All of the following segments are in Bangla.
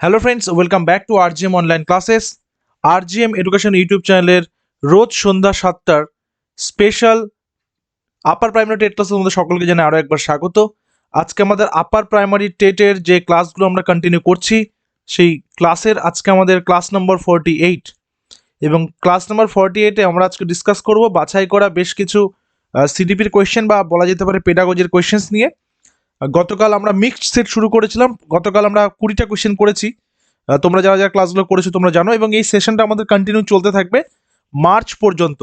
Hello friends welcome back to RGM online classes RGM education YouTube চ্যানেলের রোজ সন্ধ্যা সাতটার স্পেশাল আপার প্রাইমারি টেট ক্লাসের মধ্যে সকলকে জানাই আরও একবার স্বাগত। আজকে আমাদের আপার প্রাইমারি টেটের যে ক্লাসগুলো আমরা কন্টিনিউ করছি, সেই ক্লাসের আজকে আমাদের ক্লাস নম্বর ফর্টি এইট এবং ক্লাস নম্বর ফর্টি এইটে আমরা আজকে ডিসকাস করব বাছাই করা বেশ কিছু সিডিপির কোয়েশ্চেন বা বলা যেতে পারে পেডাগোজির কোয়েশ্চেন্স নিয়ে। গতকাল আমরা মিক্সড সেট শুরু করেছিলাম। গতকাল আমরা কুড়িটা কোয়েশ্চেন করেছি। তোমরা যারা যারা ক্লাসগুলো করেছ, তোমরা জানো এবং এই সেশনটা আমাদের কন্টিনিউ চলতে থাকবে মার্চ পর্যন্ত।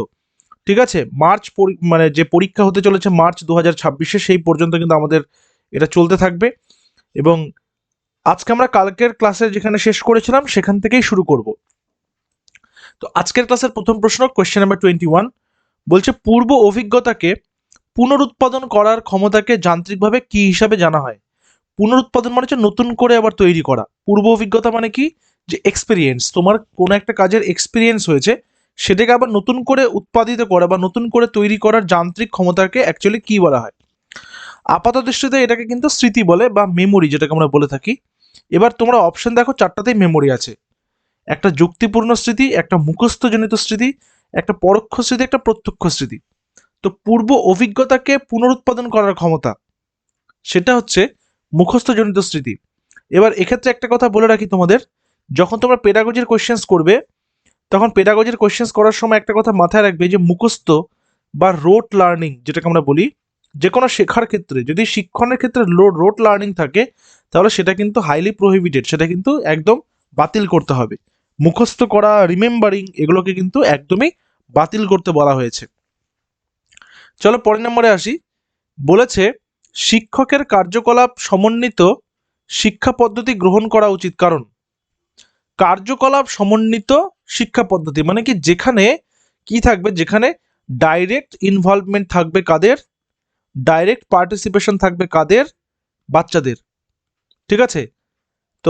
ঠিক আছে? মার্চ মানে যে পরীক্ষা হতে চলেছে মার্চ দু হাজার ছাব্বিশে, সেই পর্যন্ত কিন্তু আমাদের এটা চলতে থাকবে। এবং আজকে আমরা কালকের ক্লাসে যেখানে শেষ করেছিলাম, সেখান থেকেই শুরু করব। তো আজকের ক্লাসের প্রথম প্রশ্ন কোয়েশ্চেন নাম্বার টোয়েন্টি ওয়ান বলছে, পূর্ব অভিজ্ঞতাকে পুনরুৎপাদন করার ক্ষমতাকে যান্ত্রিকভাবে কি হিসাবে জানা হয়? পুনরুৎপাদন মানে হচ্ছে নতুন করে আবার তৈরি করা। পূর্ব অভিজ্ঞতা মানে কি? যে এক্সপিরিয়েন্স তোমার কোনো একটা কাজের এক্সপিরিয়েন্স হয়েছে, সেটাকে আবার নতুন করে উৎপাদিত করা বা নতুন করে তৈরি করার যান্ত্রিক ক্ষমতাকে অ্যাকচুয়ালি কি বলা হয়? আপাত দৃষ্টিতে এটাকে কিন্তু স্মৃতি বলে বা মেমোরি যেটাকে আমরা বলে থাকি। এবার তোমরা অপশন দেখো, চারটাতেই মেমোরি আছে। একটা যুক্তিপূর্ণ স্মৃতি, একটা মুখস্থজনিত স্মৃতি, একটা পরোক্ষ স্মৃতি, একটা প্রত্যক্ষ স্মৃতি। তো পূর্ব অভিজ্ঞতাকে পুনরুৎপাদন করার ক্ষমতা, সেটা হচ্ছে মুখস্থজনিত স্মৃতি। এবার এক্ষেত্রে একটা কথা বলে রাখি তোমাদের, যখন তোমরা পেডাগজির কোয়েশ্চেন্স করবে, তখন পেডাগজির কোয়েশ্চেন্স করার সময় একটা কথা মাথায় রাখবে যে মুখস্থ বা রোট লার্নিং যেটাকে আমরা বলি যে কোনো শেখার ক্ষেত্রে, যদি শিক্ষণের ক্ষেত্রে রোট লার্নিং থাকে, তাহলে সেটা কিন্তু হাইলি প্রোহিবিটেড সেটা কিন্তু একদম বাতিল করতে হবে। মুখস্থ করা রিমেম্বারিং এগুলোকে কিন্তু একদমই বাতিল করতে বলা হয়েছে। চলো পরের নম্বরে আসি। বলেছে, শিক্ষকের কার্যকলাপ সমন্বিত শিক্ষা পদ্ধতি গ্রহণ করা উচিত। কারণ, কার্যকলাপ সমন্বিত শিক্ষা পদ্ধতি মানে কি? যেখানে কি থাকবে? যেখানে ডাইরেক্ট ইনভলভমেন্ট থাকবে কাদের? ডাইরেক্ট পার্টিসিপেশন থাকবে কাদের? বাচ্চাদের। ঠিক আছে? তো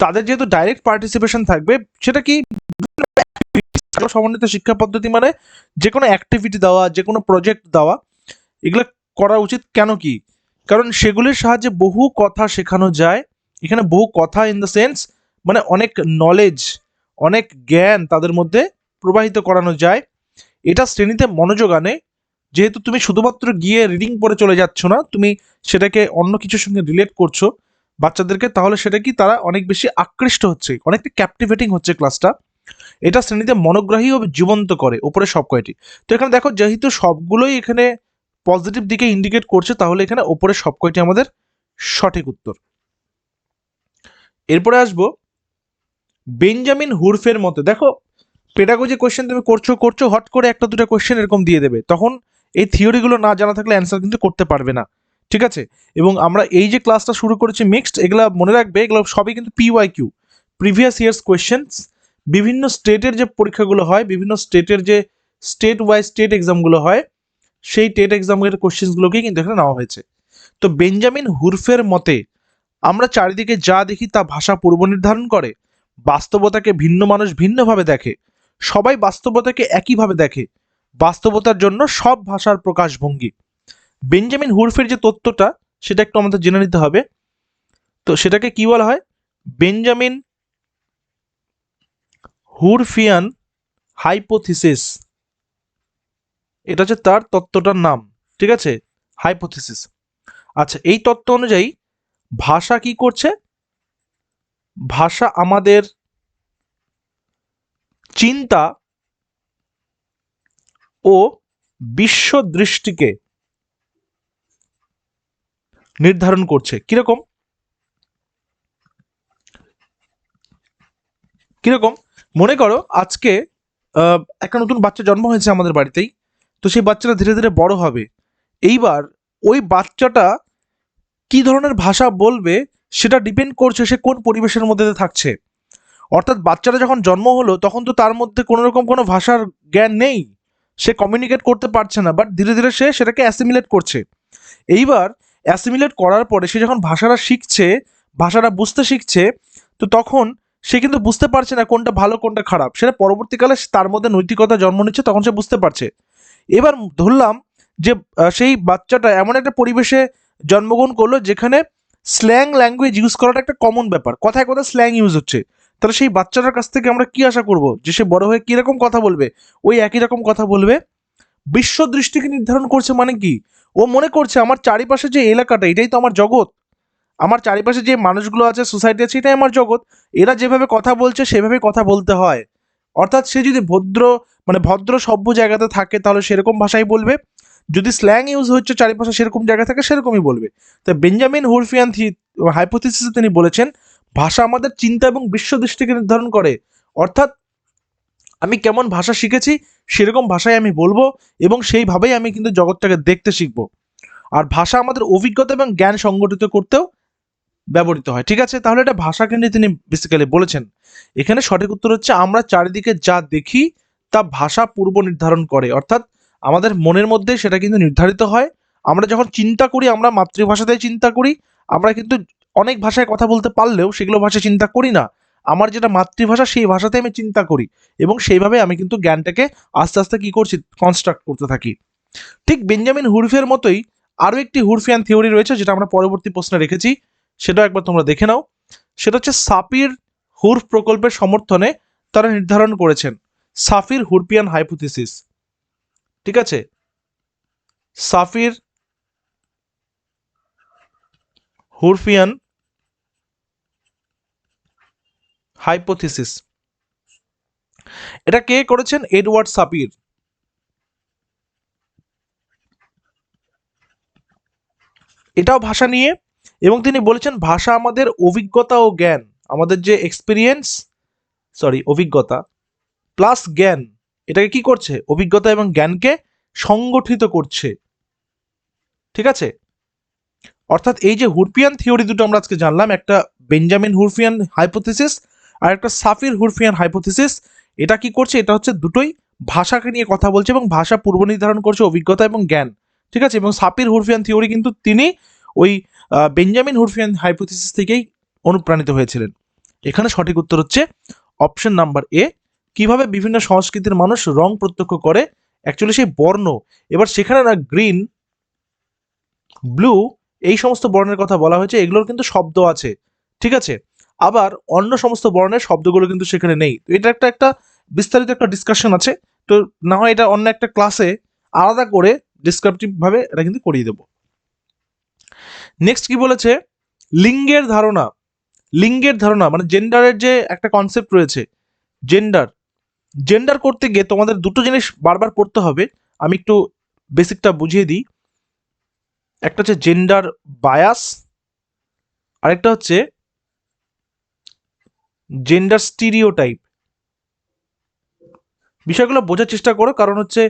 তাদের যেহেতু ডাইরেক্ট পার্টিসিপেশন থাকবে, সেটা কি সমন্বিত শিক্ষা পদ্ধতি মানে যে কোনো অ্যাক্টিভিটি দেওয়া যে কোনো প্রজেক্ট দেওয়া, এগুলো করা উচিত কেন কি? কারণ সেগুলির সাহায্যে বহু কথা শেখানো যায়। এখানে বহু কথা ইন দ্য সেন্স মানে অনেক নলেজ অনেক জ্ঞান তাদের মধ্যে প্রবাহিত করানো যায়। এটা শ্রেণীতে মনোযোগ আনে। যেহেতু তুমি শুধুমাত্র গিয়ে রিডিং পড়ে চলে যাচ্ছ না, তুমি সেটাকে অন্য কিছুর সঙ্গে রিলেট করছ বাচ্চাদেরকে, তাহলে সেটা কি তারা অনেক বেশি আকৃষ্ট হচ্ছে, অনেকটা ক্যাপটিভেটিং হচ্ছে ক্লাসটা এটা শ্রেণীতে মনোগ্রাহী ও জীবন্ত করে, উপরে সব কয়টি। তো এখানে দেখো, যেহেতু সবগুলোই এখানে পজিটিভ দিকে ইন্ডিকেট করছে, তাহলে এখানে ওপরে সব কয়টি আমাদের সঠিক উত্তর। এরপরে আসব, বেঞ্জামিন হুরফের মতে। দেখো পেডাগোজি কোয়েশ্চেন তুমি করছ করছ, হট করে একটা দুটো কোয়েশ্চেন এরকম দিয়ে দেবে। তখন এই থিওরিগুলো না জানা থাকলে অ্যান্সার কিন্তু করতে পারবে না। ঠিক আছে? এবং আমরা এই যে ক্লাসটা শুরু করেছি মিক্সড এগুলা মনে রাখবে, এগুলো সবই কিন্তু PY Q previous years questions বিভিন্ন স্টেটের যে পরীক্ষাগুলো হয়, বিভিন্ন স্টেটের যে স্টেট ওয়াইজ স্টেট এক্সামগুলো হয়, সেই টেট এক্সামের কোশ্চেন্সগুলোকেই কিন্তু এখানে নেওয়া হয়েছে। তো বেঞ্জামিন হুরফের মতে, আমরা চারিদিকে যা দেখি তা ভাষা পূর্ব নির্ধারণ করে, বাস্তবতাকে ভিন্ন মানুষ ভিন্নভাবে দেখে, সবাই বাস্তবতাকে একইভাবে দেখে, বাস্তবতার জন্য সব ভাষার প্রকাশভঙ্গি। বেঞ্জামিন হুরফের যে তত্ত্বটা, সেটা একটু আমাদের জেনে নিতে হবে। তো সেটাকে কি বলা হয়? Benjamin Whorfian hypothesis. এটা হচ্ছে তার তত্ত্বটার নাম, ঠিক আছে? হাইপোথিসিস। আচ্ছা এই তত্ত্ব অনুযায়ী ভাষা কি করছে? ভাষা আমাদের চিন্তা ও বিশ্ব দৃষ্টিকে নির্ধারণ করছে। কীরকম? কীরকম? মনে করো আজকে একটা নতুন বাচ্চা জন্ম হয়েছে আমাদের বাড়িতেই, তো সেই বাচ্চাটা ধীরে ধীরে বড় হবে। এইবার ওই বাচ্চাটা কি ধরনের ভাষা বলবে সেটা ডিপেন্ড করছে সে কোন পরিবেশের মধ্যে থাকছে। অর্থাৎ বাচ্চাটা যখন জন্ম হলো, তখন তো তার মধ্যে কোনো রকম কোনো ভাষার জ্ঞান নেই। সে কমিউনিকেট করতে পারছে না বাট ধীরে ধীরে সে সেটাকে অ্যাসিমিলেট করছে। এইবার অ্যাসিমিলেট করার পরে সে যখন ভাষাটা শিখছে, ভাষাটা বুঝতে শিখছে, তো তখন সে কিন্তু বুঝতে পারছে না কোনটা ভালো, কোনটা খারাপ। সেটা পরবর্তীকালে তার মধ্যে নৈতিকতা জন্ম নিচ্ছে, তখন সে বুঝতে পারছে। এবার ধরলাম যে সেই বাচ্চাটা এমন একটা পরিবেশে জন্মগ্রহণ করল যেখানে স্ল্যাং ল্যাঙ্গুয়েজ ইউজ করাটা একটা কমন ব্যাপার। কথায় কথায় স্ল্যাং ইউজ হচ্ছে। তাহলে সেই বাচ্চাটার কাছ থেকে আমরা কি আশা করব? যে সে বড় হয়ে কীরকম কথা বলবে? ওই একই রকম কথা বলবে? বিশ্ব দৃষ্টিকে নির্ধারণ করছে মানে কি? ও মনে করছে, আমার চারিপাশে যে এলাকাটা, এটাই তো আমার জগৎ। আমার চারিপাশে যে মানুষগুলো আছে সোসাইটি আছে, এটাই আমার জগৎ। এরা যেভাবে কথা বলছে সেভাবে কথা বলতে হয়। অর্থাৎ সে যদি ভদ্র মানে ভদ্র সভ্য জায়গাতে থাকে, তাহলে সেরকম ভাষাই বলবে। যদি স্ল্যাং ইউজ হচ্ছে চারিপাশে সেরকম জায়গা থাকে, সেরকমই বলবে। তাই বেঞ্জামিন হুরফিয়ান হাইপোথিসিসে তিনি বলেছেন, ভাষা আমাদের চিন্তা এবং বিশ্ব দৃষ্টিকে নির্ধারণ করে। অর্থাৎ আমি কেমন ভাষা শিখেছি, সেরকম ভাষায় আমি বলব এবং সেইভাবেই আমি কিন্তু জগৎটাকে দেখতে শিখব। আর ভাষা আমাদের অভিজ্ঞতা এবং জ্ঞান সংগঠিত করতেও ব্যবহৃত হয়। ঠিক আছে? তাহলে এটা ভাষাকে নিয়ে তিনি বেসিক্যালি বলেছেন। এখানে সঠিক উত্তর হচ্ছে, আমরা চারিদিকে যা দেখি, তা ভাষা পূর্ব নির্ধারণ করে। অর্থাৎ আমাদের মনের মধ্যে সেটা কিন্তু নির্ধারিত হয়। আমরা যখন চিন্তা করি, আমরা মাতৃভাষাতেই চিন্তা করি। আমরা কিন্তু অনেক ভাষায় কথা বলতে পারলেও সেগুলো ভাষায় চিন্তা করি না। আমার যেটা মাতৃভাষা, সেই ভাষাতে আমি চিন্তা করি। এবং সেইভাবে আমি কিন্তু জ্ঞানটাকে আস্তে আস্তে কি করছি কনস্ট্রাক্ট করতে থাকি। ঠিক বেঞ্জামিন হুরফের মতোই আরও একটি হুরফিয়ান থিওরি রয়েছে, যেটা আমরা পরবর্তী প্রশ্নে রেখেছি। সেটাও একবার তোমরা দেখে নাও। সেটা হচ্ছে সাপির হুরফ প্রকল্পের সমর্থনে তারা নির্ধারণ করেছেন। Sapir Whorfian hypothesis. ঠিক আছে? Sapir Whorfian hypothesis. এটা কে করেছেন? Edward Sapir. এটাও ভাষা নিয়ে এবং তিনি বলেছেন, ভাষা আমাদের অভিজ্ঞতা ও জ্ঞান। আমাদের যে এক্সপিরিয়েন্স সরি অভিজ্ঞতা প্লাস জ্ঞান, এটাকে কি করছে? অভিজ্ঞতা এবং জ্ঞানকে সংগঠিত করছে। ঠিক আছে? অর্থাৎ এই যে হুরফিয়ান থিওরি দুটো আমরা আজকে জানলাম, একটা বেঞ্জামিন হুরফিয়ান হাইপোথিসিস আর একটা সাফির হুরফিয়ান হাইপোথিসিস এটা কি করছে? এটা হচ্ছে দুটোই ভাষাকে নিয়ে কথা বলছে এবং ভাষা পূর্ব নির্ধারণ করছে অভিজ্ঞতা এবং জ্ঞান। ঠিক আছে? এবং সাপির হুরফিয়ান থিওরি কিন্তু তিনি ওই বেঞ্জামিন হুরফিয়ান হাইপোথিসিস থেকেই অনুপ্রাণিত হয়েছিলেন। এখানে সঠিক উত্তর হচ্ছে অপশন নাম্বার এ কীভাবে বিভিন্ন সংস্কৃতির মানুষ রং প্রত্যক্ষ করে অ্যাকচুয়ালি সেই বর্ণ, এবার সেখানে না গ্রিন ব্লু এই সমস্ত বর্ণের কথা বলা হয়েছে, এগুলোর কিন্তু শব্দ আছে, ঠিক আছে? আবার অন্য সমস্ত বর্ণের শব্দগুলো কিন্তু সেখানে নেই। তো এটা একটা একটা বিস্তারিত একটা ডিসকাশন আছে। তো না হয় এটা অন্য একটা ক্লাসে আলাদা করে ডিসক্রিপটিভ ভাবে এটা কিন্তু করিয়ে দেবো। নেক্সট কি বলেছে? লিঙ্গের ধারণা। লিঙ্গের ধারণা মানে জেন্ডারের যে একটা কনসেপ্ট রয়েছে জেন্ডার জেন্ডার করতে গিয়ে তোমাদের দুটো জিনিস বারবার পড়তে হবে। আমি একটু বেসিকটা বুঝিয়ে দিই। একটা হচ্ছে জেন্ডার বায়াস আরেকটা হচ্ছে জেন্ডার স্টিরিওটাইপ বিষয়গুলো বোঝার চেষ্টা করো, কারণ হচ্ছে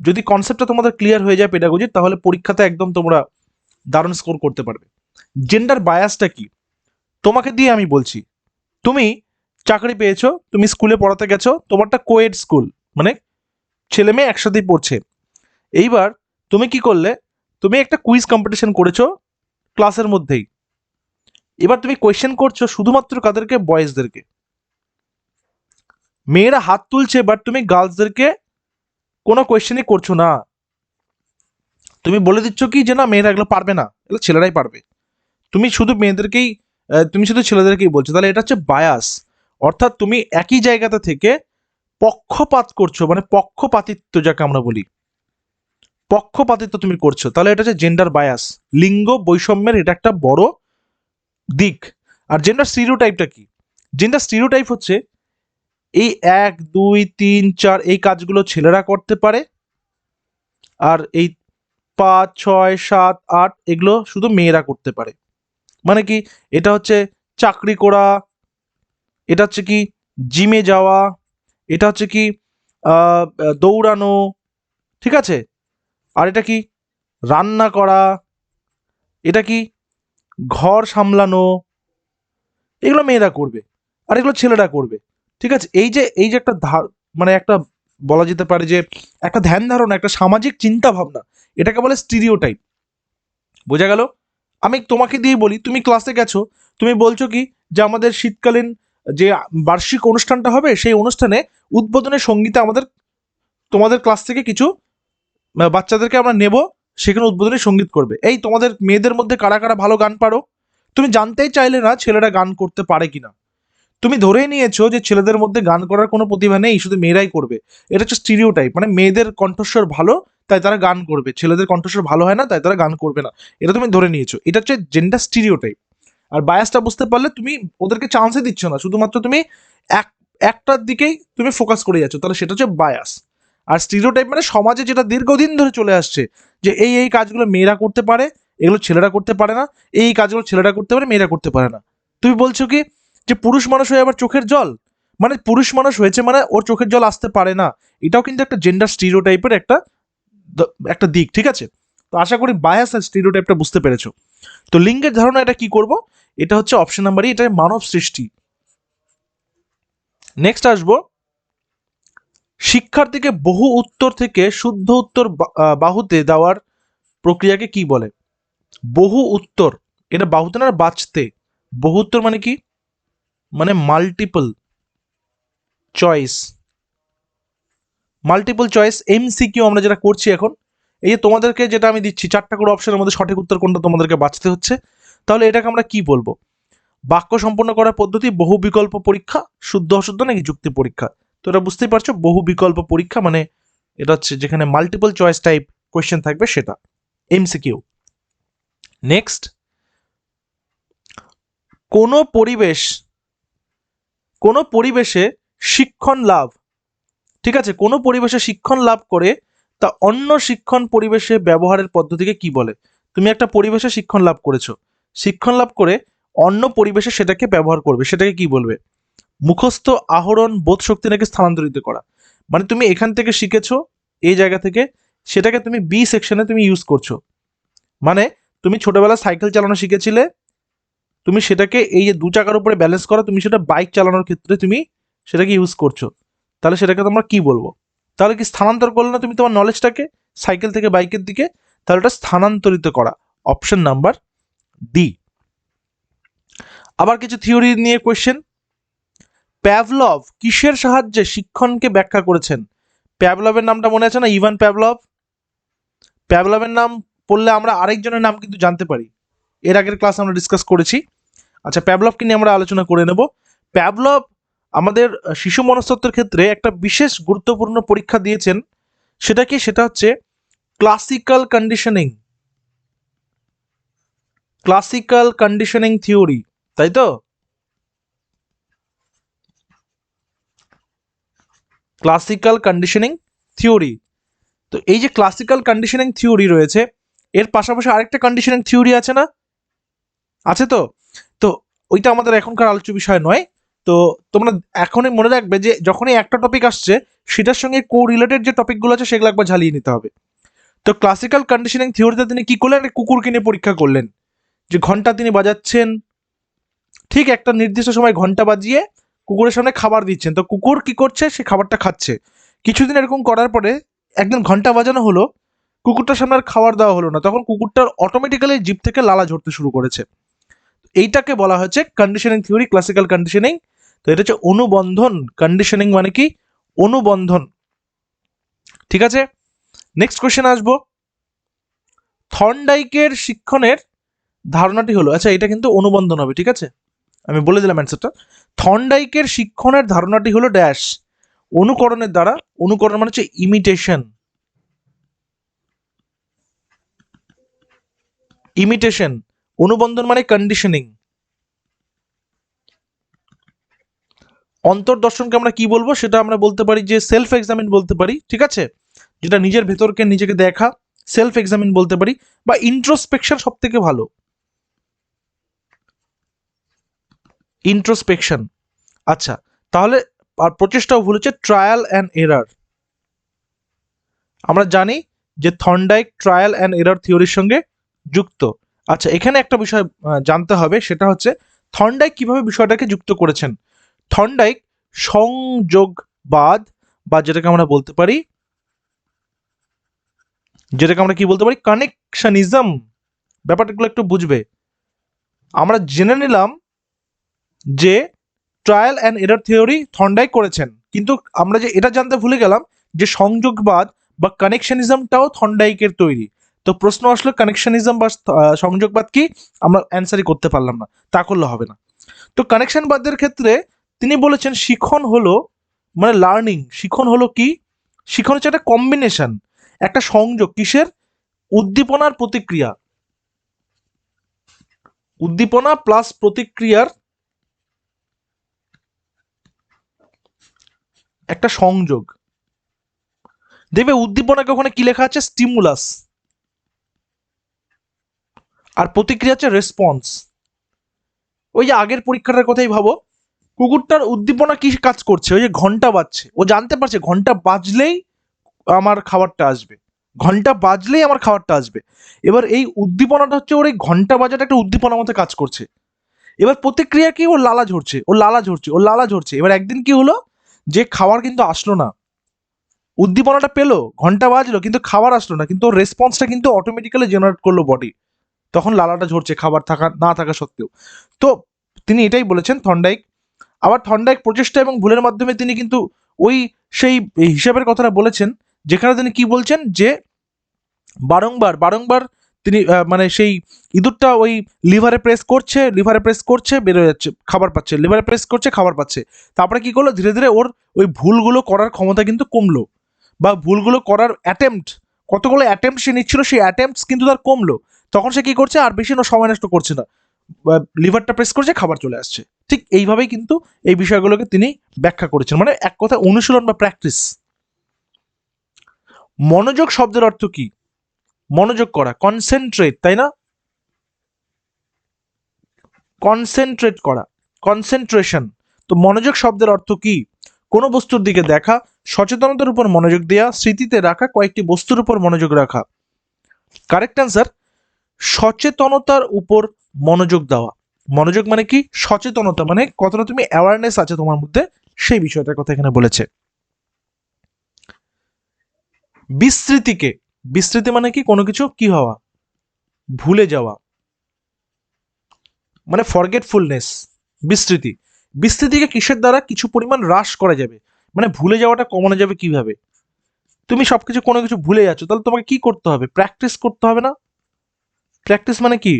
যদি কনসেপ্টটা তোমাদের ক্লিয়ার হয়ে যায় পেডাগজির তাহলে পরীক্ষাতে একদম তোমরা দারুণ স্কোর করতে পারবে। জেন্ডার বায়াসটা কি? তোমাকে দিয়ে আমি বলছি, তুমি চাকরি পেয়েছ, তুমি স্কুলে পড়াতে গেছো, তোমারটা কোয়েড স্কুল মানে ছেলে মেয়ে একসাথেই পড়ছে। এইবার তুমি কি করলে? তুমি একটা কুইজ কম্পিটিশন করেছ ক্লাসের মধ্যেই। এবার তুমি কোয়েশ্চেন করছ শুধুমাত্র কাদেরকে? বয়েজদেরকে মেয়েরা হাত তুলছে বাট তুমি গার্লসদেরকে কোনো কোয়েশ্চেনই করছ না। তুমি বলে দিচ্ছ কি যে, না, মেয়েরা এগুলো পারবে না, এগুলো ছেলেরাই পারবে। তুমি শুধু মেয়েদেরকেই তুমি শুধু ছেলেদেরকেই বলছো, তাহলে এটা হচ্ছে বায়াস অর্থাৎ তুমি একই জায়গাতে থেকে পক্ষপাত করছ মানে পক্ষপাতিত্ব যাকে আমরা বলি। পক্ষপাতিত্ব তুমি করছ, তাহলে এটা হচ্ছে জেন্ডার বায়াস লিঙ্গ বৈষম্যের এটা একটা বড় দিক। আর জেন্ডার স্টিরিওটাইপটা কি? জেন্ডার স্টিরিওটাইপ হচ্ছে এই এক, দুই, তিন, চার, এই কাজগুলো ছেলেরা করতে পারে, আর এই পাঁচ, ছয়, সাত, আট এগুলো শুধু মেয়েরা করতে পারে। মানে কি? এটা হচ্ছে চাকরি করা, এটা হচ্ছে কি জিমে যাওয়া, এটা হচ্ছে কি দৌড়ানো, ঠিক আছে? আর এটা কি রান্না করা, এটা কি ঘর সামলানো, এগুলো মেয়েরা করবে, আর এগুলো ছেলেরা করবে। ঠিক আছে? এই যে এই যে একটা ধার- মানে একটা বলা যেতে পারে যে একটা ধ্যান ধারণা, একটা সামাজিক চিন্তা ভাবনা এটাকে বলে স্টিরিওটাইপ বোঝা গেল? আমি তোমাকে দিয়ে বলি, তুমি ক্লাসে গেছো, তুমি বলছো কি যে আমাদের শীতকালীন যে বার্ষিক অনুষ্ঠানটা হবে, সেই অনুষ্ঠানে উদ্বোধনের সঙ্গীতে আমাদের, তোমাদের ক্লাস থেকে কিছু বাচ্চাদেরকে আমরা নেব, সেখানে উদ্বোধনী সংগীত করবে। এই তোমাদের মেয়েদের মধ্যে কারা কারা ভালো গান পারো? তুমি জানতেই চাইলে না ছেলেরা গান করতে পারে কিনা। তুমি ধরেই নিয়েছো যে ছেলেদের মধ্যে গান করার কোনো প্রতিভা নেই, শুধু মেয়েরাই করবে। এটা হচ্ছে স্টিরিও টাইপ মানে মেয়েদের কণ্ঠস্বর ভালো, তাই তারা গান করবে। ছেলেদের কণ্ঠস্বর ভালো হয় না, তাই তারা গান করবে না। এটা তুমি ধরে নিয়েছো। এটা হচ্ছে জেন্ডার স্টিরিও টাইপ আর বায়াসটা বুঝতে পারলে তুমি ওদেরকে চান্সই দিচ্ছ না। শুধুমাত্র তুমি এক, একটার দিকেই তুমি ফোকাস করে যাচ্ছ। তাহলে সেটা হচ্ছে বায়াস আর স্টিরিও টাইপ মানে সমাজে যেটা দীর্ঘদিন ধরে চলে আসছে, যে এই এই কাজগুলো মেয়েরা করতে পারে, এগুলো ছেলেরা করতে পারে না এই এই কাজগুলো ছেলেরা করতে পারে, মেয়েরা করতে পারে না। তুমি বলছো কি যে পুরুষ মানুষ হয়ে আবার চোখের জল। মানে পুরুষ মানুষ হয়েছে মানে ওর চোখের জল আসতে পারে না। এটাও কিন্তু একটা জেন্ডার স্টিরিও টাইপের একটা একটা দিক, ঠিক আছে? তো আশা করি বায়াস আর স্টিরিও টাইপটা বুঝতে পেরেছ। তো লিঙ্গের ধারণা এটা কি করব? এটা হচ্ছে অপশন নাম্বারই এটা মানব সৃষ্টি। নেক্সট আসব। শিক্ষার্থীকে বহু উত্তর থেকে শুদ্ধ উত্তর বাহুতে দেওয়ার প্রক্রিয়াকে কি বলে? বহু উত্তর। এটা বাহুতে না, বাঁচতে। বহু উত্তর মানে কি? মানে multiple choice multiple choice MCQ আমরা যেটা করছি এখন, এই যে তোমাদেরকে যেটা আমি দিচ্ছি, চারটা করে অপশনের মধ্যে সঠিক উত্তর কোনটা তোমাদেরকে বাঁচতে হচ্ছে, তাহলে এটাকে আমরা কি বলব? বাক্য সম্পন্ন করার পদ্ধতি, বহু বিকল্প পরীক্ষা, শুদ্ধ অশুদ্ধ নাকি যুক্তি পরীক্ষা? তো এটা বুঝতেই পারছ, বহু বিকল্প পরীক্ষা মানে এটা হচ্ছে যেখানে মাল্টিপল চয়েস টাইপ কোয়েশ্চেন থাকবে সেটা এমসিকিউ নেক্সট কোনো পরিবেশ কোনো পরিবেশে শিক্ষণ লাভ, ঠিক আছে? কোনো পরিবেশে শিক্ষণ লাভ করে, তা অন্য শিক্ষণ পরিবেশে ব্যবহারের পদ্ধতিকে কি বলে? তুমি একটা পরিবেশে শিক্ষণ লাভ করেছ। শিক্ষণ লাভ করে অন্য পরিবেশে সেটাকে ব্যবহার করবে, সেটাকে কি বলবে? মুখস্থ আহরণ বোধ শক্তি নাকি স্থানান্তরিত করা। মানে তুমি এখান থেকে শিখেছো, এই জায়গা থেকে, সেটাকে তুমি বি সেকশনে তুমি ইউজ করছ। মানে তুমি ছোটবেলায় সাইকেল চালানো শিখেছিলে তুমি সেটাকে এই যে দু চাকার উপরে ব্যালেন্স করা, তুমি সেটা বাইক চালানোর ক্ষেত্রে তুমি সেটাকে ইউজ করছ। তাহলে সেটাকে তোমরা কি বলব? তাহলে কি স্থানান্তর করলে না তুমি তোমার নলেজটাকে সাইকেল থেকে বাইকের দিকে, তাহলে ওটা স্থানান্তরিত করা। অপশন নাম্বার ডি আবার কিছু থিওরি নিয়ে কোয়েশ্চেন প্যাভলভ কিসের সাহায্যে শিক্ষণকে ব্যাখ্যা করেছেন? প্যাভলভের নামটা মনে আছে না? ইভান প্যাভলভ প্যাভলভের নাম পড়লে আমরা আরেকজনের নাম কিন্তু জানতে পারি। এর আগের ক্লাস আমরা ডিসকাস করেছি। আচ্ছা প্যাভলভকে নিয়ে আমরা আলোচনা করে নেব। প্যাভলভ আমাদের শিশু মনস্তত্ত্বের ক্ষেত্রে একটা বিশেষ গুরুত্বপূর্ণ পরীক্ষা দিয়েছেন। সেটা কি? সেটা হচ্ছে classical conditioning classical conditioning theory তাই তো? ক্লাসিক্যাল কন্ডিশনিং থিওরি তো এই যে ক্লাসিক্যাল কন্ডিশনিং থিওরি রয়েছে, এর পাশাপাশি আরেকটা কন্ডিশনিং থিওরি আছে না? আছে তো? তো ওইটা আমাদের এখনকার আলোচ্য বিষয় নয়। তো তোমরা এখনই মনে রাখবে যে যখনই একটা টপিক আসছে, সেটার সঙ্গে কো রিলেটেড যে টপিকগুলো আছে, সেগুলো একবার ঝালিয়ে নিতে হবে। তো ক্লাসিক্যাল কন্ডিশনিং থিওরিতে তিনি কি করলেন? একটা কুকুরকে নিয়ে পরীক্ষা করলেন। যে ঘণ্টা তিনি বাজাচ্ছেন। ঠিক একটা নির্দিষ্ট সময় ঘণ্টা বাজিয়ে কুকুরের সামনে খাবার দিচ্ছেন। তো কুকুর কি করছে? সে খাবারটা খাচ্ছে। কিছুদিন এরকম করার পরে একদিন ঘণ্টা বাজানো হলো, কুকুরটার সামনে আর খাবার দেওয়া হলো না। তখন কুকুরটার অটোমেটিক্যালি জিপ থেকে লালা ঝরতে শুরু করেছে। এইটাকে বলা হচ্ছে কন্ডিশনিং থিওরি ক্লাসিক্যাল কন্ডিশনিং তো এটা হচ্ছে অনুবন্ধন। কন্ডিশনিং মানে কি? অনুবন্ধন। ঠিক আছে? নেক্সট কোয়েশ্চেন আসব। থর্নডাইকের শিক্ষণের ধারণাটি হলো আচ্ছা এটা কিন্তু অনুবন্ধন হবে, ঠিক আছে? আমি বলে দিলাম অ্যান্সারটা থর্নডাইকের শিক্ষণের ধারণাটি হলো ড্যাশ অনুকরণের দ্বারা, অনুকরণ মানে হচ্ছে ইমিটেশন ইমিটেশন অনুবন্ধন মানে কন্ডিশনিং অন্তর্দর্শনকে আমরা কি বলব? সেটা আমরা বলতে পারি যে সেলফ এক্সামিন বলতে পারি, ঠিক আছে? যেটা নিজের ভেতরকে নিজেকে দেখা সেলফ এক্সামিন বলতে পারি, বা ইন্ট্রোস্পেকশন সব থেকে ভালো। ইন্ট্রোস্পেকশন আচ্ছা তাহলে আর প্রচেষ্টাও ভুল হচ্ছে ট্রায়াল অ্যান্ড এরার আমরা জানি যে থন্ডাইক ট্রায়াল অ্যান্ড এরার থিওরির সঙ্গে যুক্ত। আচ্ছা এখানে একটা বিষয় জানতে হবে, সেটা হচ্ছে থর্নডাইক কীভাবে বিষয়টাকে যুক্ত করেছেন? থর্নডাইক সংযোগবাদ, বা যেটাকে আমরা বলতে পারি, যেটাকে আমরা কি বলতে পারি? কানেকশনিজম। ব্যাপারটাগুলো একটু বুঝবে। আমরা জেনে নিলাম যে trial and error theory Thorndike করেছেন। কিন্তু আমরা যে এটা জানতে ভুলে গেলাম যে সংযোগবাদ বা কানেকশনিজমটাও থর্নডাইকের তৈরি। তো প্রশ্ন আসলো কানেকশনিজম বা সংযোগবাদ কি? আমরা অ্যান্সারই করতে পারলাম না, তা করলে হবে না। তো কানেকশনবাদের ক্ষেত্রে তিনি বলেছেন, শিখন হলো মানে লার্নিং শিখন হলো কি? শিখন হচ্ছে একটা কম্বিনেশন একটা সংযোগ। কিসের? উদ্দীপনার প্রতিক্রিয়া। উদ্দীপনা প্লাস প্রতিক্রিয়ার একটা সংযোগ। দেখবে উদ্দীপনাকে ওখানে কি লেখা আছে? স্টিমুলাস আর প্রতিক্রিয়া হচ্ছে রেসপন্স ওই যে আগের পরীক্ষাটার কথাই ভাবো, কুকুরটার উদ্দীপনা কি কাজ করছে? ওই যে ঘণ্টা বাজছে। ও জানতে পারছে, ঘণ্টা বাজলেই আমার খাবারটা আসবে। ঘণ্টা বাজলেই আমার খাবারটা আসবে। এবার এই উদ্দীপনাটা হচ্ছে ওর এই ঘণ্টা বাজাটা একটা উদ্দীপনার মতো কাজ করছে। এবার প্রতিক্রিয়া কি? ও লালা ঝরছে, ও লালা ঝরছে, ও লালা ঝরছে। এবার একদিন কি হলো? যে খাবার কিন্তু আসলো না। উদ্দীপনাটা পেল, ঘণ্টা বাজলো, কিন্তু খাবার আসলো না। কিন্তু ওর রেসপন্সটা কিন্তু অটোমেটিক্যালি জেনারেট করল বডি তখন লালাটা ঝরছে, খাবার থাকা, না থাকা সত্ত্বেও। তো তিনি এটাই বলেছেন থন্ডাইক। আবার থন্ডাইক প্রচেষ্টা এবং ভুলের মাধ্যমে তিনি কিন্তু ওই সেই হিসাবের কথাটা বলেছেন, যেখানে তিনি কি বলছেন যে, বারংবার বারংবার তিনি মানে সেই ইঁদুরটা ওই লিভারে প্রেস করছে, লিভারে প্রেস করছে, বেরোয় যাচ্ছে, খাবার পাচ্ছে, লিভারে প্রেস করছে, খাবার পাচ্ছে। তারপরে কি করল? ধীরে ধীরে ওর ওই ভুলগুলো করার ক্ষমতা কিন্তু কমলো। বা ভুলগুলো করার অ্যাটেম্পট কতগুলো অ্যাটেম্পট সে নিচ্ছিল, সেই অ্যাটেম্পটস কিন্তু তার কমলো। তখন সে কি করছে? আর বেশি সময় নষ্ট করছে না। লিভারটা প্রেস করছে, খাবার চলে আসছে। ঠিক এইভাবেই কিন্তু এই বিষয়গুলোকে তিনি ব্যাখ্যা করেছেন। মানে এক কথা অনুশীলন বা প্র্যাকটিস মনোযোগ শব্দের অর্থ কি? মনোযোগ করা। কনসেন্ট্রেট তাই না? কনসেন্ট্রেট করা। কনসেন্ট্রেশন তো মনোযোগ শব্দের অর্থ কি? কোনো বস্তুর দিকে দেখা, সচেতনতার উপর মনোযোগ দেওয়া স্মৃতিতে রাখা, কয়েকটি বস্তুর উপর মনোযোগ রাখা। কারেক্ট অ্যান্সার সচেতনতার উপর মনোযোগ দেওয়া। মনোযোগ মানে কি? সচেতনতা মানে কতটা তুমি অ্যাওয়ারনেস আছে তোমার মধ্যে, সেই বিষয়টার কথা এখানে বলেছে। বিস্তৃতিকে, বিস্তৃতি মানে কি? কোনো কিছু কি হওয়া? ভুলে যাওয়া। মানে ফরগেটফুলনেস বিস্তৃতি। বিস্তৃতিকে কিসের দ্বারা? কিছু পরিমাণ হ্রাস করা যাবে। মানে ভুলে যাওয়াটা কমানো যাবে কীভাবে? তুমি সবকিছু কোনো কিছু ভুলে যাচ্ছ, তাহলে তোমাকে কি করতে হবে? প্র্যাকটিস করতে হবে না? প্র্যাকটিস মানে কি?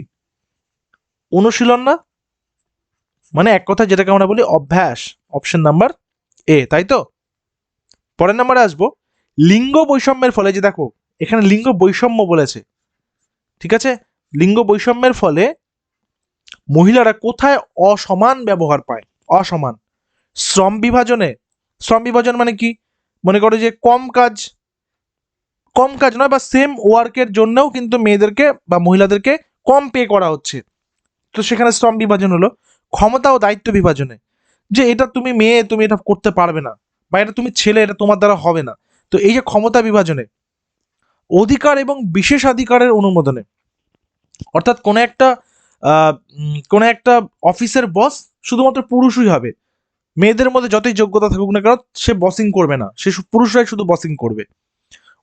অনুশীলন না? মানে এক কথা যেটাকে আমরা বলি অভ্যাস। অপশন নাম্বার এ তাই তো? পরের নাম্বারে আসব। লিঙ্গ বৈষম্যের ফলে যে দেখো, এখানে লিঙ্গ বৈষম্য বলেছে। ঠিক আছে? লিঙ্গ বৈষম্যের ফলে মহিলারা কোথায় অসমান ব্যবহার পায়? অসমান। শ্রম বিভাজনে। শ্রম বিভাজন মানে কি? মনে করো যে কম কাজ কম কাজ নয় বা সেম ওয়ার্কের জন্যও কিন্তু মেয়েদেরকে বা মহিলাদেরকে কম পে করা হচ্ছে। তো সেখানে শ্রম বিভাজন হলো, ক্ষমতা ও দায়িত্ব বিভাজনে। যে এটা তুমি মেয়ে, তুমি এটা করতে পারবে না বা এটা তুমি ছেলে, এটা তোমার দ্বারা হবে না। তো এই যে ক্ষমতা বিভাজনে, অধিকার এবং বিশেষ অধিকারের অনুমোদনে, অর্থাৎ কোনো একটা কোনো একটা অফিসের বস শুধুমাত্র পুরুষই হবে। মেয়েদের মধ্যে যতই যোগ্যতা থাকুক না কেন, সে বসিং করবে না। সে পুরুষরাই শুধু বসিং করবে।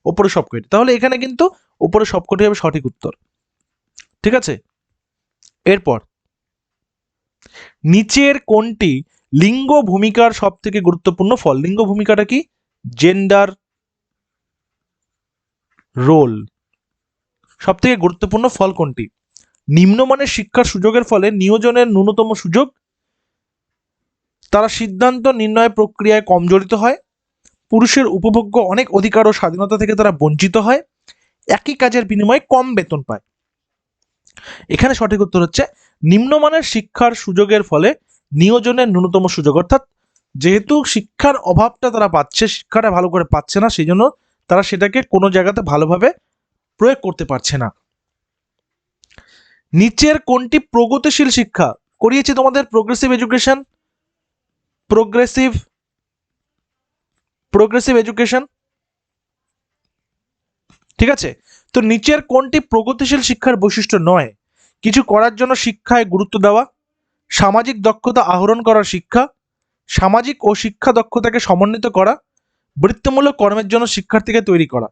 ওপরে সবকটি। তাহলে এখানে কিন্তু ওপরে সবকটি হবে সঠিক উত্তর। ঠিক আছে? এরপর, নিচের কোনটি লিঙ্গ ভূমিকার সব থেকে গুরুত্বপূর্ণ ফল? লিঙ্গ ভূমিকাটা কি? Gender role. সব থেকে গুরুত্বপূর্ণ ফল কোনটি? নিম্নমানের শিক্ষার সুযোগের ফলে নিয়োজনের ন্যূনতম সুযোগ, তারা সিদ্ধান্ত নির্ণয় প্রক্রিয়ায় কম জড়িত হয় পুরুষের উপভোগ্য অনেক অধিকার ও স্বাধীনতা থেকে তারা বঞ্চিত হয়। একই কাজের বিনিময়ে কম বেতন পায়। এখানে সঠিক উত্তর হচ্ছে, নিম্নমানের শিক্ষার সুযোগের ফলে নিয়োজনের ন্যূনতম সুযোগ। অর্থাৎ যেহেতু শিক্ষার অভাবটা তারা পাচ্ছে, শিক্ষাটা ভালো করে পাচ্ছে না সেই জন্য তারা সেটাকে কোনো জায়গাতে ভালোভাবে প্রয়োগ করতে পারছে না। নিচের কোনটি প্রগতিশীল শিক্ষা? করিয়েছি তোমাদের progressive education progressive progressive education ঠিক আছে? তো নিচের কোনটি প্রগতিশীল শিক্ষার বৈশিষ্ট্য নয়? কিছু করার জন্য শিক্ষায় গুরুত্ব দেওয়া, সামাজিক দক্ষতা আহরণ করার শিক্ষা, সামাজিক ও শিক্ষা দক্ষতাকে সমন্বিত করা, বৃত্তিমূলক কর্মের জন্য শিক্ষার্থীকে তৈরি করা।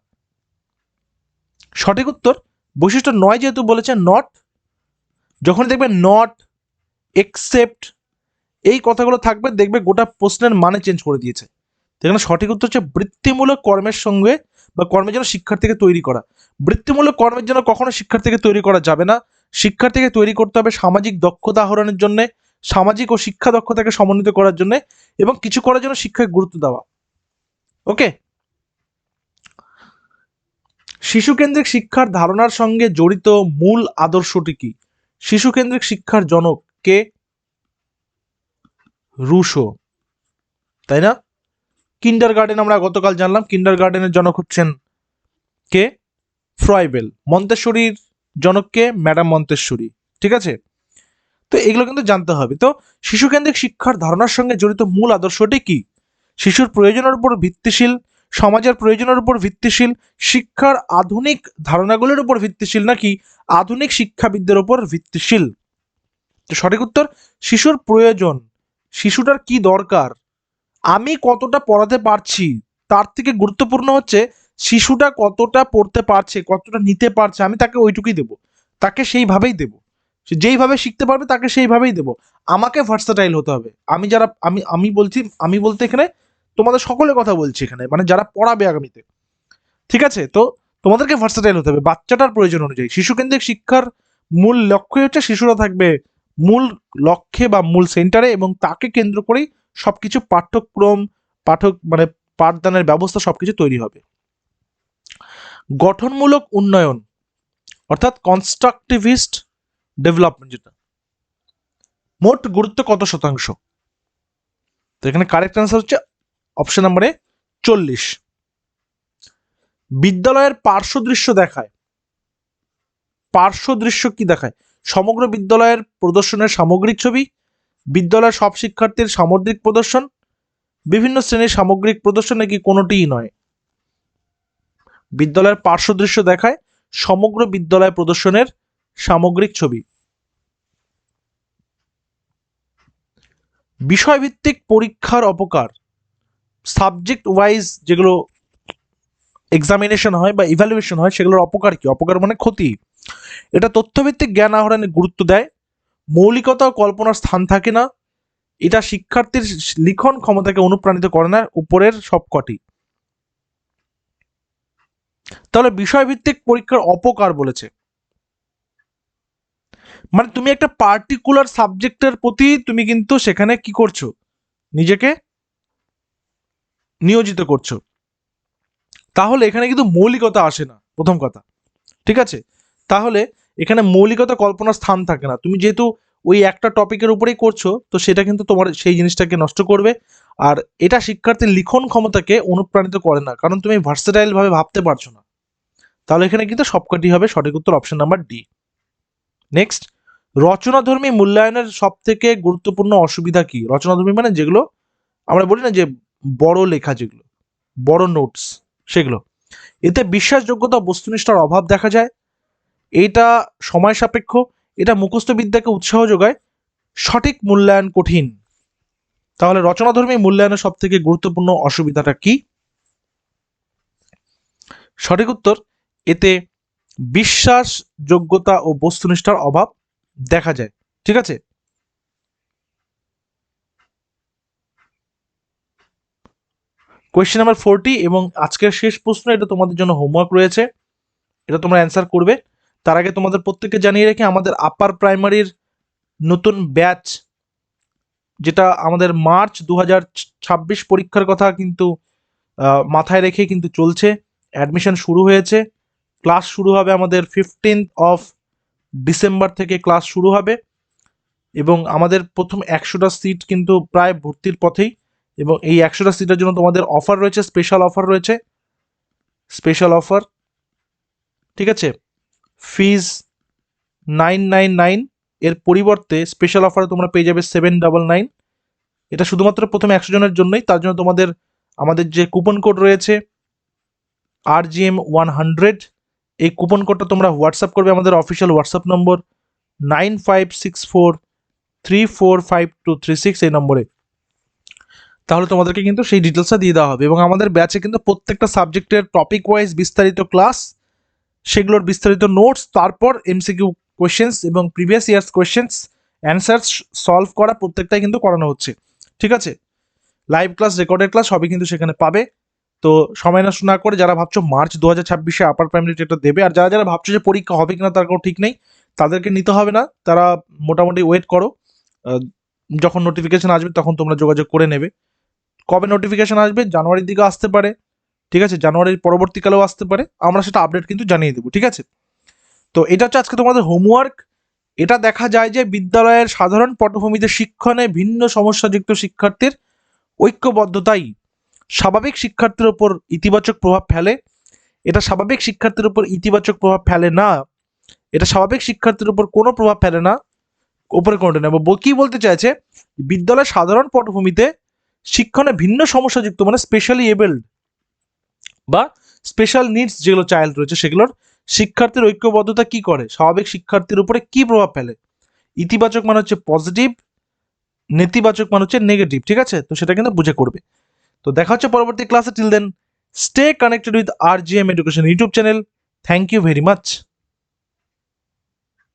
সঠিক উত্তর, বৈশিষ্ট্য নয় যেহেতু বলেছে নট যখন দেখবে নট এক্সেপ্ট এই কথাগুলো থাকবে, দেখবে গোটা প্রশ্নের মানে চেঞ্জ করে দিয়েছে। এখানে সঠিক উত্তর হচ্ছে বৃত্তিমূলক কর্মের সঙ্গে বা কর্মের জন্য শিক্ষার্থীকে তৈরি করা। বৃত্তিমূলক কর্মের জন্য কখনো শিক্ষার্থীকে তৈরি করা যাবে না। শিক্ষার্থীকে তৈরি করতে হবে সামাজিক দক্ষতা আহরণের জন্য, সামাজিক ও শিক্ষা দক্ষতাকে সমন্বিত করার জন্য এবং কিছু করার জন্য শিক্ষায় গুরুত্ব দেওয়া। ওকে? শিশুকেন্দ্রিক শিক্ষার ধারণার সঙ্গে জড়িত মূল আদর্শটি কি? শিশুকেন্দ্রিক শিক্ষার জনক কে? রুশো। তাই না? কিন্ডার গার্ডেন আমরা গতকাল জানলাম কিন্ডার গার্ডেনের জনক হচ্ছেন কে? ফ্রয়বেল মন্তেশ্বরীর জনক কে? ম্যাডাম মন্তেশ্বরী, ঠিক আছে? তো এগুলো কিন্তু জানতে হবে। তো শিশুকেন্দ্রিক শিক্ষার ধারণার সঙ্গে জড়িত মূল আদর্শটি কি? শিশুর প্রয়োজনের উপর ভিত্তিশীল, সমাজের প্রয়োজনের উপর ভিত্তিশীল, শিক্ষার আধুনিক ধারণাগুলোর উপর ভিত্তিশীল নাকি আধুনিক শিক্ষাবিদদের উপর ভিত্তিশীল? তো সঠিক উত্তর, শিশুর প্রয়োজন, শিশুটার কি দরকার? আমি কতটা পড়াতে পারছি তার থেকে গুরুত্বপূর্ণ হচ্ছে শিশুটা কতটা পড়তে পারছে, কতটা নিতে পারছে, আমি তাকে ওইটুকুই দেবো। তাকে সেইভাবেই দেবো। সে যেইভাবে শিখতে পারবে তাকে সেইভাবেই দেবো। আমাকে ভার্সাটাইল হতে হবে। আমি যারা, আমি আমি বলছি, আমি বলতে এখানে তোমাদের সকলের কথা বলছি এখানে মানে যারা পড়াবে আগামীতে। ঠিক আছে? তো তোমাদেরকে ভার্সাটাইল হতে হবে। বাচ্চাটার প্রয়োজন অনুযায়ী। শিশুকেন্দ্রিক শিক্ষার মূল লক্ষ্যই হচ্ছে শিশুরা থাকবে মূল লক্ষ্যে বা মূল সেন্টারে এবং তাকে কেন্দ্র করেই সবকিছু পাঠ্যক্রম, পাঠক মানে পাঠদানের ব্যবস্থা সবকিছু তৈরি হবে। গঠনমূলক উন্নয়ন, অর্থাৎ কনস্ট্রাকটিভিস্ট ডেভেলপমেন্ট যেটা, মোট গুরুত্ব কত শতাংশ? তো এখানে কারেক্ট অ্যান্সার হচ্ছে অপশন নাম্বারে চল্লিশ। বিদ্যালয়ের পার্শ্ব দৃশ্য দেখায়। পার্শ্ব দৃশ্য কি দেখায়? সমগ্র বিদ্যালয়ের প্রদর্শনের সামগ্রিক ছবি বিদ্যালয়ের সব শিক্ষার্থীর সামগ্রিক প্রদর্শন, বিভিন্ন শ্রেণির সামগ্রিক প্রদর্শন নাকি কোনোটিই নয়। বিদ্যালয়ের পার্শ্ব দৃশ্য দেখায় সমগ্র বিদ্যালয় প্রদর্শনের সামগ্রিক ছবি। বিষয়ভিত্তিক পরীক্ষার অপকার। সাবজেক্ট ওয়াইজ যেগুলো এক্সামিনেশন হয় বা ইভ্যালুয়েশন হয়, সেগুলোর অপকার কি? অপকার মানে ক্ষতি। এটা তথ্যভিত্তিক জ্ঞান আহরণে গুরুত্ব দেয়। মৌলিকতা কল্পনার স্থান থাকে না। এটা শিক্ষার্থীর লিখন ক্ষমতাকে অনুপ্রাণিত করে না, উপরের সবকটি। তাহলে বিষয়ভিত্তিক পরীক্ষার অপকার বলেছে। মানে তুমি একটা পার্টিকুলার সাবজেক্টের প্রতি তুমি কিন্তু সেখানে কি করছ? নিজেকে নিয়োজিত করছ। তাহলে এখানে কিন্তু মৌলিকতা আসে না, প্রথম কথা। ঠিক আছে? তাহলে এখানে মৌলিকতা কল্পনার স্থান থাকে না। তুমি যেহেতু ওই একটা টপিকের উপরেই করছ, তো সেটা কিন্তু তোমার সেই জিনিসটাকে নষ্ট করবে। আর এটা শিক্ষার্থীর লিখন ক্ষমতাকে অনুপ্রাণিত করে না, কারণ তুমি ভার্সেটাইল ভাবে ভাবতে পারছ না। তাহলে এখানে কিন্তু সবকটি হবে সঠিক উত্তর অপশন নাম্বার ডি নেক্সট রচনাধর্মী মূল্যায়নের সব থেকে গুরুত্বপূর্ণ অসুবিধা কি? রচনাধর্মী মানে যেগুলো আমরা বলি না যে বড় লেখা যেগুলো, বড় নোটস সেগুলো। এতে বিশ্বাসযোগ্যতা বস্তুনিষ্ঠার অভাব দেখা যায়। এটা সময় সাপেক্ষ, এটা মুখস্থ বিদ্যাকে উৎসাহ যোগায়, সঠিক মূল্যায়ন কঠিন। তাহলে রচনাধর্মী মূল্যায়নের সব থেকে গুরুত্বপূর্ণ অসুবিধাটা কি? সঠিক উত্তর, এতে বিশ্বাস যোগ্যতা ও বস্তুনিষ্ঠার অভাব দেখা যায়। ঠিক আছে? কোয়েশ্চেন নাম্বার ফোরটি এবং আজকের শেষ প্রশ্ন, এটা তোমাদের জন্য হোমওয়ার্ক রয়েছে। এটা তোমরা অ্যান্সার করবে। তার আগে তোমাদের প্রত্যেককে জানিয়ে রেখে, আমাদের আপার প্রাইমারির নতুন ব্যাচ যেটা আমাদের মার্চ দু পরীক্ষার কথা কিন্তু মাথায় রেখে কিন্তু চলছে। অ্যাডমিশন শুরু হয়েছে। ক্লাস শুরু হবে আমাদের ফিফটিন্থ অফ ডিসেম্বর থেকে ক্লাস শুরু হবে। এবং আমাদের প্রথম একশোটা সিট কিন্তু প্রায় ভর্তির পথেই। এবং এই একশোটা সিটের জন্য তোমাদের অফার রয়েছে স্পেশাল অফার রয়েছে। স্পেশাল অফার ঠিক আছে? ফিজ নাইন নাইন নাইন এর পরিবর্তে স্পেশাল অফারে তোমরা পেয়ে যাবে সেভেন ডাবল নাইন এটা শুধুমাত্র প্রথম একশো জনের জন্যই, তার জন্য তোমাদের আমাদের যে কুপন কোড রয়েছে R G M one hundred এই কুপন কোডটা তোমরা হোয়াটসঅ্যাপ করবে আমাদের official WhatsApp number nine five six four three four five two three six এই নম্বরে। তাহলে তোমাদেরকে কিন্তু সেই ডিটেলসটা দিয়ে দেওয়া হবে এবং আমাদের ব্যাচে কিন্তু প্রত্যেকটা সাবজেক্টের টপিক ওয়াইজ বিস্তারিত ক্লাস সেগুলোর বিস্তারিত নোটস তারপর এমসিকিউ কোয়েশ্চেন্স এবং previous years questions answer solve করা প্রত্যেকটাই কিন্তু করানো হচ্ছে। ঠিক আছে? লাইভ ক্লাস রেকর্ডেড ক্লাস সবই কিন্তু সেখানে পাবে। তো সময় নষ্ট না করে যারা ভাবছ মার্চ দু হাজার ছাব্বিশে আপার প্রাইমারি টেটটা দেবে, আর যারা যারা ভাবছ যে পরীক্ষা হবে কিনা তার কোনো ঠিক নেই, তাদেরকে নিতে হবে না। তারা মোটামুটি ওয়েট করো। যখন নোটিফিকেশান আসবে তখন তোমরা যোগাযোগ করে নেবে। কবে নোটিফিকেশান আসবে? জানুয়ারির দিকে আসতে পারে। ঠিক আছে? জানুয়ারির পরবর্তীকালেও আসতে পারে। আমরা সেটা আপডেট কিন্তু জানিয়ে দেবো, ঠিক আছে? তো এটা হচ্ছে আজকে তোমাদের হোমওয়ার্ক এটা দেখা যায় যে বিদ্যালয়ের সাধারণ পটভূমিতে শিক্ষণে ভিন্ন সমস্যাযুক্ত শিক্ষার্থীর ঐক্যবদ্ধতাই স্বাভাবিক শিক্ষার্থীর ওপর ইতিবাচক প্রভাব ফেলে। এটা স্বাভাবিক শিক্ষার্থীর উপর ইতিবাচক প্রভাব ফেলে না। এটা স্বাভাবিক শিক্ষার্থীর উপর কোনো প্রভাব ফেলে না। ওপরে কোনটা নেব। কি বলতে চাইছে? বিদ্যালয়ের সাধারণ পটভূমিতে শিক্ষণে ভিন্ন সমস্যাযুক্ত মানে স্পেশালি এবেলড বা স্পেশাল নিডস যেগুলো চাইল্ড রয়েছে সেগুলোর শিক্ষার্থীর ঐক্যবদ্ধতা কি করে? স্বাভাবিক শিক্ষার্থীর উপরে কি প্রভাব ফেলে? ইতিবাচক মানে হচ্ছে পজিটিভ নেতিবাচক মানে হচ্ছে নেগেটিভ ঠিক আছে? তো সেটা কিন্তু বুঝে করবে। তো দেখা হচ্ছে পরবর্তী ক্লাসে till then stay connected with R G M education YouTube channel thank you very much